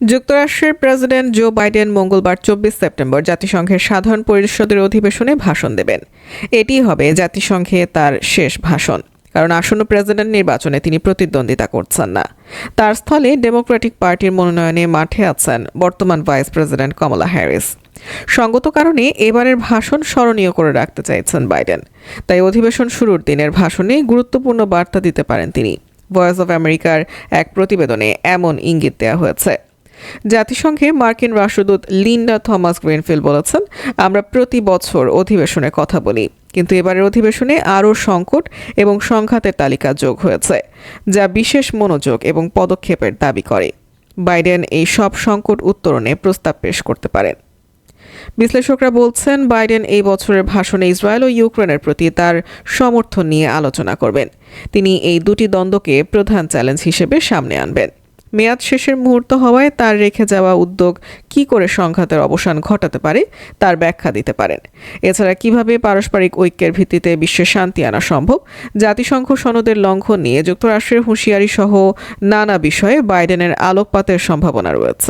যুক্তরাষ্ট্রের president Joe Biden মঙ্গলবার চব্বিশ সেপ্টেম্বর জাতিসংঘের সাধারণ পরিষদের অধিবেশনে ভাষণ দেবেন। এটি হবে জাতিসংঘে তার শেষ ভাষণ, কারণ আসন্ন প্রেসিডেন্ট নির্বাচনে তিনি প্রতিদ্বন্দ্বিতা করছেন না। তার স্থলে ডেমোক্রেটিক পার্টির মনোনয়নে মাঠে আছেন বর্তমান ভাইস প্রেসিডেন্ট কমলা হ্যারিস। সঙ্গত কারণে এবারের ভাষণ স্মরণীয় করে রাখতে চাইছেন বাইডেন। তাই অধিবেশন শুরুর দিনের ভাষণে গুরুত্বপূর্ণ বার্তা দিতে পারেন তিনি। ভয়েস অব আমেরিকার এক প্রতিবেদনে এমন ইঙ্গিত দেওয়া হয়েছে। জাতিসংঘে মার্কিন রাষ্ট্রদূত লিন্ডা থমাস গ্রিনফিল্ড বলেছেন, আমরা প্রতি বছর অধিবেশনে কথা বলি, কিন্তু এবারের অধিবেশনে আরও সংকট এবং সংঘাতের তালিকা যোগ হয়েছে, যা বিশেষ মনোযোগ এবং পদক্ষেপের দাবি করে। বাইডেন এই সব সংকট উত্তরণে প্রস্তাব পেশ করতে পারেন। বিশ্লেষকরা বলছেন, বাইডেন এই বছরের ভাষণে ইসরায়েল ও ইউক্রেনের প্রতি তার সমর্থন নিয়ে আলোচনা করবেন। তিনি এই দুটি দ্বন্দ্বকে প্রধান চ্যালেঞ্জ হিসেবে সামনে আনবেন। মেয়াদ শেষের মুহূর্ত হওয়ায় তার রেখে যাওয়া উদ্যোগ কি করে সংঘাতের অবসান ঘটাতে পারে, তার ব্যাখ্যা দিতে পারেন। এছাড়া কীভাবে পারস্পরিক ঐক্যের ভিত্তিতে বিশ্বে শান্তি আনা সম্ভব, জাতিসংঘ সনদের লঙ্ঘন নিয়ে যুক্তরাষ্ট্রের হুঁশিয়ারি সহ নানা বিষয়ে বাইডেনের আলোকপাতের সম্ভাবনা রয়েছে।